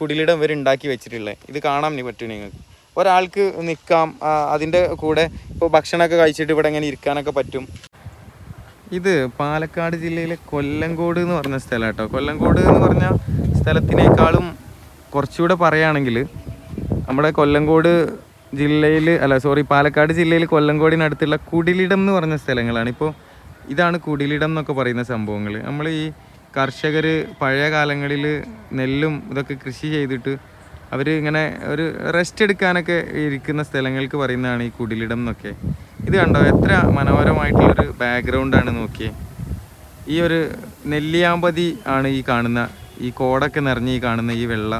കുടിലിടം ഇവർ ഉണ്ടാക്കി വെച്ചിട്ടുള്ളത് ഇത് കാണാൻ പറ്റും നിങ്ങൾക്ക്. ഒരാൾക്ക് നിൽക്കാം അതിന്റെ കൂടെ ഇപ്പോൾ ഭക്ഷണമൊക്കെ കഴിച്ചിട്ട് ഇവിടെ ഇങ്ങനെ ഇരിക്കാനൊക്കെ പറ്റും. ഇത് പാലക്കാട് ജില്ലയിലെ കൊല്ലങ്കോട് എന്ന് പറഞ്ഞ സ്ഥലം കേട്ടോ. കൊല്ലങ്കോട് എന്ന് പറഞ്ഞ സ്ഥലത്തിനേക്കാളും കുറച്ചുകൂടെ പറയുകയാണെങ്കിൽ നമ്മുടെ കൊല്ലങ്കോട് ജില്ലയിൽ അല്ല സോറി പാലക്കാട് ജില്ലയിൽ കൊല്ലങ്കോടിനടുത്തുള്ള കുടിലിടം എന്ന് പറഞ്ഞ സ്ഥലങ്ങളാണ്. ഇപ്പോൾ ഇതാണ് കുടിലിടം എന്നൊക്കെ പറയുന്ന സംഭവങ്ങൾ നമ്മൾ ഈ കർഷകർ പഴയ കാലങ്ങളിൽ നെല്ലും ഇതൊക്കെ കൃഷി ചെയ്തിട്ട് അവർ ഇങ്ങനെ ഒരു റെസ്റ്റ് എടുക്കാനൊക്കെ ഇരിക്കുന്ന സ്ഥലങ്ങൾക്ക് പറയുന്നതാണ് ഈ കുടിലിടം എന്നൊക്കെ. ഇത് കണ്ടോ? എത്ര മനോഹരമായിട്ടുള്ളൊരു ബാക്ക്ഗ്രൗണ്ടാണ് നോക്കിയേ. ഈ ഒരു നെല്ലിയാമ്പതി ആണ് ഈ കാണുന്ന ഈ കോടൊക്കെ നിറഞ്ഞ് ഈ കാണുന്ന ഈ വെള്ള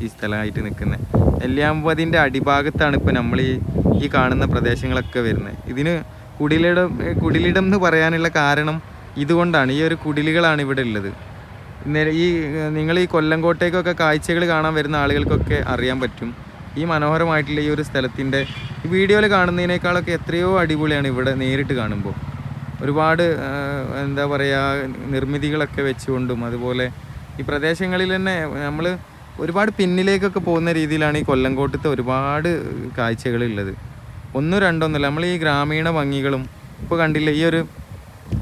ഈ സ്ഥലമായിട്ട് നിൽക്കുന്നത് നെല്ലിയാമ്പതിന്റെ അടിഭാഗത്താണ് ഇപ്പോൾ നമ്മൾ ഈ ഈ കാണുന്ന പ്രദേശങ്ങളൊക്കെ വരുന്നത് ഇതിന് കുടിലിടം കുടിലിടം എന്ന് പറയാനുള്ള കാരണം ഇതുകൊണ്ടാണ് ഈ ഒരു കുടിലുകളാണ് ഇവിടെ ഉള്ളത്. ഈ നിങ്ങൾ ഈ കൊല്ലംകോട്ടേക്കൊക്കെ കാഴ്ചകൾ കാണാൻ വരുന്ന ആളുകൾക്കൊക്കെ അറിയാൻ പറ്റും. ഈ മനോഹരമായിട്ടുള്ള ഈ ഒരു സ്ഥലത്തിന്റെ വീഡിയോയിൽ കാണുന്നതിനേക്കാളൊക്കെ എത്രയോ അടിപൊളിയാണ് ഇവിടെ നേരിട്ട് കാണുമ്പോൾ. ഒരുപാട് എന്താ പറയുക നിർമ്മിതികളൊക്കെ വെച്ചുകൊണ്ടും അതുപോലെ ഈ പ്രദേശങ്ങളിൽ തന്നെ നമ്മൾ ഒരുപാട് പിന്നിലേക്കൊക്കെ പോകുന്ന രീതിയിലാണ് ഈ കൊല്ലംകോട്ടത്തെ ഒരുപാട് കാഴ്ചകളുള്ളത്. ഒന്നും രണ്ടൊന്നുമില്ല നമ്മൾ ഈ ഗ്രാമീണ ഭംഗികളും ഇപ്പോൾ കണ്ടില്ല ഈ ഒരു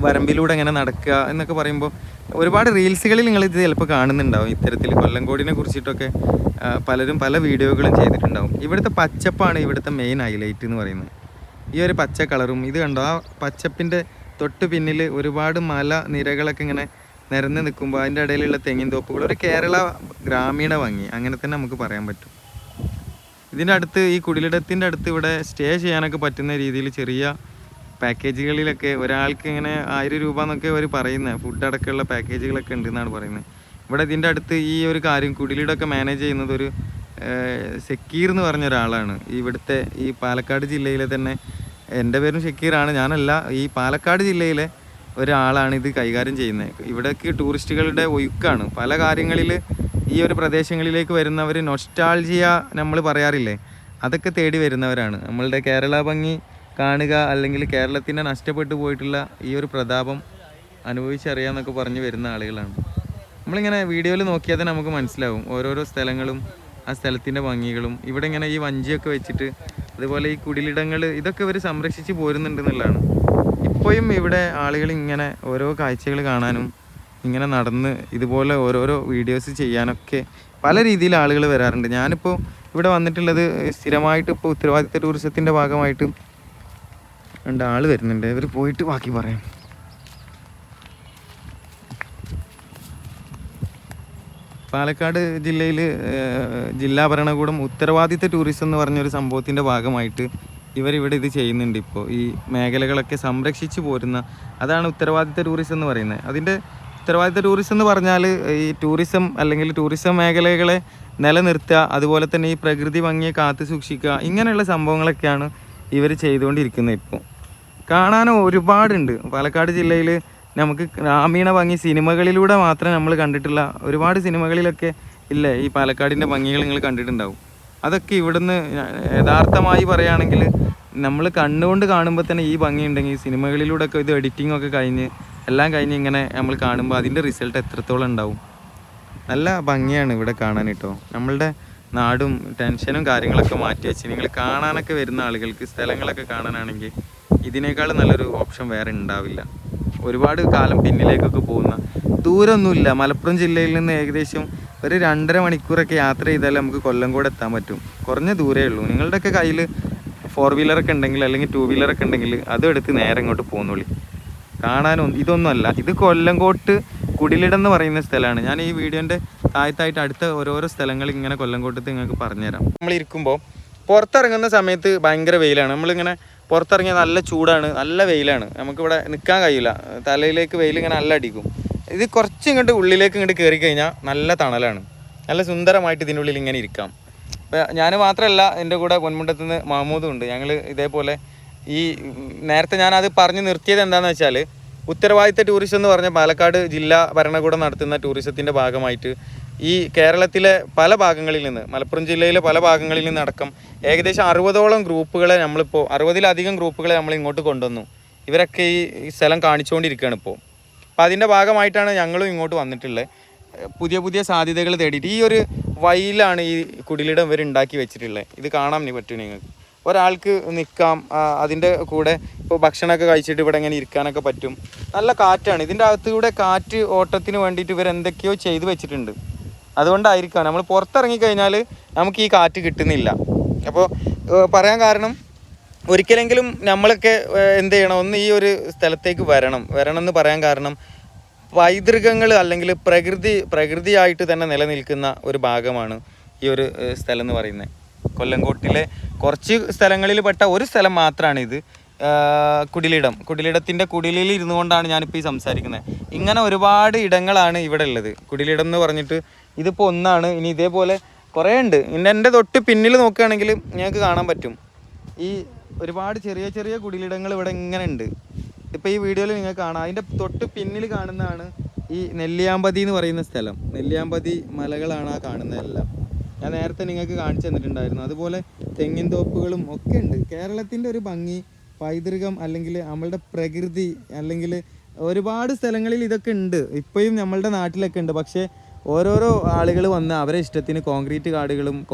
വരമ്പിലൂടെ എങ്ങനെ നടക്കുക എന്നൊക്കെ പറയുമ്പോൾ ഒരുപാട് റീൽസുകളിൽ നിങ്ങൾ ഇത് ചിലപ്പോൾ കാണുന്നുണ്ടാവും. ഇത്തരത്തിൽ കൊല്ലംകോടിനെ കുറിച്ചിട്ടൊക്കെ പലരും പല വീഡിയോകളും ചെയ്തിട്ടുണ്ടാവും. ഇവിടുത്തെ പച്ചപ്പാണ് ഇവിടുത്തെ മെയിൻ ഹൈലൈറ്റ് എന്ന് പറയുന്നത്. ഈ ഒരു പച്ച കളറും ഇത് കണ്ടോ? ആ പച്ചപ്പിന്റെ തൊട്ട് പിന്നിൽ ഒരുപാട് മല നിരകളൊക്കെ ഇങ്ങനെ നിരന്ന് നിൽക്കുമ്പോൾ അതിന്റെ ഇടയിലുള്ള തെങ്ങിൻ തോപ്പുകൾ ഒരു കേരള ഗ്രാമീണ ഭംഗി. അങ്ങനെ തന്നെ നമുക്ക് പറയാൻ പറ്റും. ഇതിന്റെ അടുത്ത് ഈ കുടിലിടത്തിന്റെ അടുത്ത് ഇവിടെ സ്റ്റേ ചെയ്യാനൊക്കെ പറ്റുന്ന രീതിയിൽ ചെറിയ പാക്കേജുകളിലൊക്കെ ഒരാൾക്ക് ഇങ്ങനെ ആയിരം രൂപ എന്നൊക്കെ അവർ പറയുന്നത് ഫുഡ് അടക്കമുള്ള പാക്കേജുകളൊക്കെ ഉണ്ട് എന്നാണ് പറയുന്നത് ഇവിടെ ഇതിന്റെ അടുത്ത് ഈ ഒരു കാര്യം കുടിലിടൊക്കെ മാനേജ് ചെയ്യുന്നത് ഒരു സെക്കീർ എന്ന് പറഞ്ഞ ഒരാളാണ്. ഇവിടുത്തെ ഈ പാലക്കാട് ജില്ലയിലെ തന്നെ എന്റെ പേരും ഷക്കീറാണ് ഞാനല്ല ഈ പാലക്കാട് ജില്ലയിലെ ഒരാളാണ് ഇത് കൈകാര്യം ചെയ്യുന്നത് ഇവിടേക്ക് ടൂറിസ്റ്റുകളുടെ ഒഴുക്കാണ്. പല കാര്യങ്ങളിൽ ഈ ഒരു പ്രദേശങ്ങളിലേക്ക് വരുന്നവർ നൊസ്റ്റാൾജിയ നമ്മൾ പറയാറില്ലേ? അതൊക്കെ തേടി വരുന്നവരാണ്. നമ്മളുടെ കേരള ഭംഗി കാണുക അല്ലെങ്കിൽ കേരളത്തിന്റെ നഷ്ടപ്പെട്ടു പോയിട്ടുള്ള ഈ ഒരു പ്രതാപം അനുഭവിച്ചറിയാമെന്നൊക്കെ പറഞ്ഞു വരുന്ന ആളുകളാണ്. നമ്മളിങ്ങനെ വീഡിയോയിൽ നോക്കിയാൽ തന്നെ നമുക്ക് മനസ്സിലാവും. ഓരോരോ സ്ഥലങ്ങളും ആ സ്ഥലത്തിന്റെ ഭംഗികളും ഇവിടെ ഇങ്ങനെ ഈ വഞ്ചിയൊക്കെ വെച്ചിട്ട് അതുപോലെ ഈ കുടിലിടങ്ങൾ ഇതൊക്കെ ഇവർ സംരക്ഷിച്ച് പോരുന്നുണ്ടെന്നുള്ളതാണ് ഇപ്പോഴും ഇവിടെ ആളുകൾ ഇങ്ങനെ ഓരോ കാഴ്ചകൾ കാണാനും ഇങ്ങനെ നടന്ന് ഇതുപോലെ ഓരോരോ വീഡിയോസ് ചെയ്യാനൊക്കെ പല രീതിയിൽ ആളുകൾ വരാറുണ്ട്. ഞാനിപ്പോൾ ഇവിടെ വന്നിട്ടുള്ളത് സ്ഥിരമായിട്ട് ഇപ്പോൾ ഉത്തരവാദിത്ത ടൂറിസത്തിന്റെ ഭാഗമായിട്ട് രണ്ട് ആൾ വരുന്നുണ്ട്. ഇവർ പോയിട്ട് ബാക്കി പറയാം. പാലക്കാട് ജില്ലയിൽ ജില്ലാ ഭരണകൂടം ഉത്തരവാദിത്ത ടൂറിസം എന്ന് പറഞ്ഞൊരു സംഭവത്തിന്റെ ഭാഗമായിട്ട് ഇവരിവിടെ ഇത് ചെയ്യുന്നുണ്ട് ഇപ്പോൾ ഈ മേഖലകളൊക്കെ സംരക്ഷിച്ചു പോരുന്ന അതാണ് ഉത്തരവാദിത്ത ടൂറിസം എന്ന് പറയുന്നത്. അതിന്റെ ഉത്തരവാദിത്ത ടൂറിസം എന്ന് പറഞ്ഞാൽ ഈ ടൂറിസം അല്ലെങ്കിൽ ടൂറിസം മേഖലകളെ നിലനിർത്തുക അതുപോലെ തന്നെ ഈ പ്രകൃതി ഭംഗിയെ കാത്തു സൂക്ഷിക്കുക ഇങ്ങനെയുള്ള സംഭവങ്ങളൊക്കെയാണ് ഇവർ ചെയ്തുകൊണ്ടിരിക്കുന്നത് ഇപ്പോൾ കാണാൻ ഒരുപാടുണ്ട്. പാലക്കാട് ജില്ലയിൽ നമുക്ക് ഗ്രാമീണ ഭംഗി സിനിമകളിലൂടെ മാത്രം നമ്മൾ കണ്ടിട്ടുള്ള ഒരുപാട് സിനിമകളിലൊക്കെ ഇല്ലേ ഈ പാലക്കാടിന്റെ ഭംഗികൾ നിങ്ങൾ കണ്ടിട്ടുണ്ടാവും. അതൊക്കെ ഇവിടുന്ന് യഥാർത്ഥമായി പറയുകയാണെങ്കിൽ നമ്മൾ കണ്ണുകൊണ്ട് കാണുമ്പോൾ തന്നെ ഈ ഭംഗി ഉണ്ടെങ്കിൽ സിനിമകളിലൂടെ ഒക്കെ ഇത് എഡിറ്റിംഗ് ഒക്കെ കഴിഞ്ഞ് എല്ലാം കഴിഞ്ഞ് ഇങ്ങനെ നമ്മൾ കാണുമ്പോൾ അതിന്റെ റിസൾട്ട് എത്രത്തോളം ഉണ്ടാവും. നല്ല ഭംഗിയാണ് ഇവിടെ കാണാൻ കേട്ടോ. നമ്മളുടെ നാടും ടെൻഷനും കാര്യങ്ങളൊക്കെ മാറ്റി വെച്ച് നിങ്ങൾ കാണാനൊക്കെ വരുന്ന ആളുകൾക്ക് സ്ഥലങ്ങളൊക്കെ കാണാനാണെങ്കിൽ ഇതിനേക്കാൾ നല്ലൊരു ഓപ്ഷൻ വേറെ ഉണ്ടാവില്ല. ഒരുപാട് കാലം പിന്നിലേക്കൊക്കെ പോകുന്ന ദൂരമൊന്നുമില്ല മലപ്പുറം ജില്ലയിൽ നിന്ന് ഏകദേശം ഒരു രണ്ടര മണിക്കൂറൊക്കെ യാത്ര ചെയ്താൽ നമുക്ക് കൊല്ലംകോട് എത്താൻ പറ്റും. കുറഞ്ഞ ദൂരേ ഉള്ളൂ. നിങ്ങളുടെയൊക്കെ കയ്യിൽ ഫോർ വീലറൊക്കെ ഉണ്ടെങ്കിൽ അല്ലെങ്കിൽ ടു വീലറൊക്കെ ഉണ്ടെങ്കിൽ അതും എടുത്ത് നേരെ ഇങ്ങോട്ട് പോകുന്നുള്ളി കാണാനും ഇതൊന്നുമല്ല. ഇത് കൊല്ലംകോട്ട് കുടിലിടം എന്ന് പറയുന്ന സ്ഥലമാണ്. ഞാൻ ഈ വീഡിയോന്റെ താഴത്തായിട്ട് അടുത്ത ഓരോരോ സ്ഥലങ്ങൾ ഇങ്ങനെ കൊല്ലംകോട്ടത്ത് നിങ്ങൾക്ക് പറഞ്ഞുതരാം. നമ്മളിരിക്കുമ്പോൾ പുറത്തിറങ്ങുന്ന സമയത്ത് ഭയങ്കര വെയിലാണ്. നമ്മളിങ്ങനെ പുറത്തിറങ്ങിയാൽ നല്ല ചൂടാണ് നല്ല വെയിലാണ്. നമുക്കിവിടെ നിൽക്കാൻ കഴിയില്ല. തലയിലേക്ക് വെയിൽ ഇങ്ങനെ നല്ല അടിക്കും. ഇത് കുറച്ച് ഇങ്ങോട്ട് ഉള്ളിലേക്ക് ഇങ്ങോട്ട് കയറി കഴിഞ്ഞാൽ നല്ല തണലാണ്. നല്ല സുന്ദരമായിട്ട് ഇതിന്റെ ഉള്ളിൽ ഇങ്ങനെ ഇരിക്കാം. ഞാൻ മാത്രമല്ല എന്റെ കൂടെ പൊന്മുണ്ടത്തു നിന്ന് മാമൂദും ഉണ്ട്. ഞങ്ങൾ ഇതേപോലെ ഈ നേരത്തെ ഞാൻ അത് പറഞ്ഞു നിർത്തിയത് എന്താണെന്ന് വെച്ചാൽ ഉത്തരവാദിത്ത ടൂറിസം എന്ന് പറഞ്ഞ പാലക്കാട് ജില്ലാ ഭരണകൂടം നടത്തുന്ന ടൂറിസത്തിന്റെ ഭാഗമായിട്ട് ഈ കേരളത്തിലെ പല ഭാഗങ്ങളിൽ നിന്ന് മലപ്പുറം ജില്ലയിലെ പല ഭാഗങ്ങളിൽ നിന്നടക്കം ഏകദേശം അറുപതോളം ഗ്രൂപ്പുകളെ നമ്മളിപ്പോൾ അറുപതിലധികം ഗ്രൂപ്പുകളെ നമ്മൾ ഇങ്ങോട്ട് കൊണ്ടുവന്നു. ഇവരൊക്കെ ഈ സ്ഥലം കാണിച്ചുകൊണ്ടിരിക്കുകയാണ് ഇപ്പോൾ അപ്പോൾ അതിന്റെ ഭാഗമായിട്ടാണ് ഞങ്ങളും ഇങ്ങോട്ട് വന്നിട്ടുള്ളത്. പുതിയ പുതിയ സാധ്യതകൾ തേടിയിട്ട് ഈ ഒരു വയലാണ് ഈ കുടിലിടം ഇവർ ഉണ്ടാക്കി വെച്ചിട്ടുള്ളത്. ഇത് കാണാൻ പറ്റും നിങ്ങൾക്ക്? ഒരാൾക്ക് നിൽക്കാം അതിന്റെ കൂടെ ഇപ്പോൾ ഭക്ഷണമൊക്കെ കഴിച്ചിട്ട് ഇവിടെ ഇങ്ങനെ ഇരിക്കാനൊക്കെ പറ്റും. നല്ല കാറ്റാണ്. ഇതിന്റെ അകത്തുകൂടെ കാറ്റ് ഓട്ടത്തിന് വേണ്ടിയിട്ട് ഇവർ എന്തൊക്കെയോ ചെയ്തു വെച്ചിട്ടുണ്ട്. അതുകൊണ്ടായിരിക്കാം. നമ്മൾ പുറത്തിറങ്ങി കഴിഞ്ഞാൽ നമുക്ക് ഈ കാറ്റ് കിട്ടുന്നില്ല. അപ്പോൾ പറയാൻ കാരണം ഒരിക്കലെങ്കിലും നമ്മളൊക്കെ എന്ത് ചെയ്യണം? ഒന്ന് ഈ ഒരു സ്ഥലത്തേക്ക് വരണം. വരണം എന്ന് പറയാൻ കാരണം പൈതൃകങ്ങൾ അല്ലെങ്കിൽ പ്രകൃതി പ്രകൃതിയായിട്ട് തന്നെ നിലനിൽക്കുന്ന ഒരു ഭാഗമാണ് ഈ ഒരു സ്ഥലം എന്ന് പറയുന്നത്. കൊല്ലങ്കോട്ടിലെ കുറച്ച് സ്ഥലങ്ങളിൽ പെട്ട ഒരു സ്ഥലം മാത്രമാണ് ഇത് കുടിലിടം. കുടിലിടത്തിന്റെ കുടിലിൽ ഇരുന്നു കൊണ്ടാണ് ഞാനിപ്പോൾ ഈ സംസാരിക്കുന്നത്. ഇങ്ങനെ ഒരുപാട് ഇടങ്ങളാണ് ഇവിടെ ഉള്ളത്. കുടിലിടം എന്ന് പറഞ്ഞിട്ട് ഇതിപ്പോൾ ഒന്നാണ്. ഇനി ഇതേപോലെ കുറേ ഉണ്ട്. ഇന്ന് എന്റെ തൊട്ട് പിന്നിൽ നോക്കുകയാണെങ്കിൽ ഞങ്ങൾക്ക് കാണാൻ പറ്റും. ഈ ഒരുപാട് ചെറിയ ചെറിയ കുടിലിടങ്ങൾ ഇവിടെ ഇങ്ങനെ ഉണ്ട്. ഇപ്പോൾ ഈ വീഡിയോയിൽ നിങ്ങൾക്ക് കാണാം. അതിന്റെ തൊട്ട് പിന്നിൽ കാണുന്നതാണ് ഈ നെല്ലിയാമ്പതി എന്ന് പറയുന്ന സ്ഥലം. നെല്ലിയാമ്പതി മലകളാണ് ആ കാണുന്നതെല്ലാം. ഞാൻ നേരത്തെ നിങ്ങൾക്ക് കാണിച്ചു തന്നിട്ടുണ്ടായിരുന്നു. അതുപോലെ തെങ്ങിൻ തോപ്പുകളും ഒക്കെ ഉണ്ട്. കേരളത്തിന്റെ ഒരു ഭംഗി പൈതൃകം അല്ലെങ്കിൽ നമ്മളുടെ പ്രകൃതി അല്ലെങ്കിൽ ഒരുപാട് സ്ഥലങ്ങളിൽ ഇതൊക്കെ ഉണ്ട്. ഇപ്പോഴും നമ്മളുടെ നാട്ടിലൊക്കെ ഉണ്ട്. പക്ഷേ ഓരോരോ ആളുകൾ വന്ന് അവരെ ഇഷ്ടത്തിന് കോൺക്രീറ്റ് കാടുകളും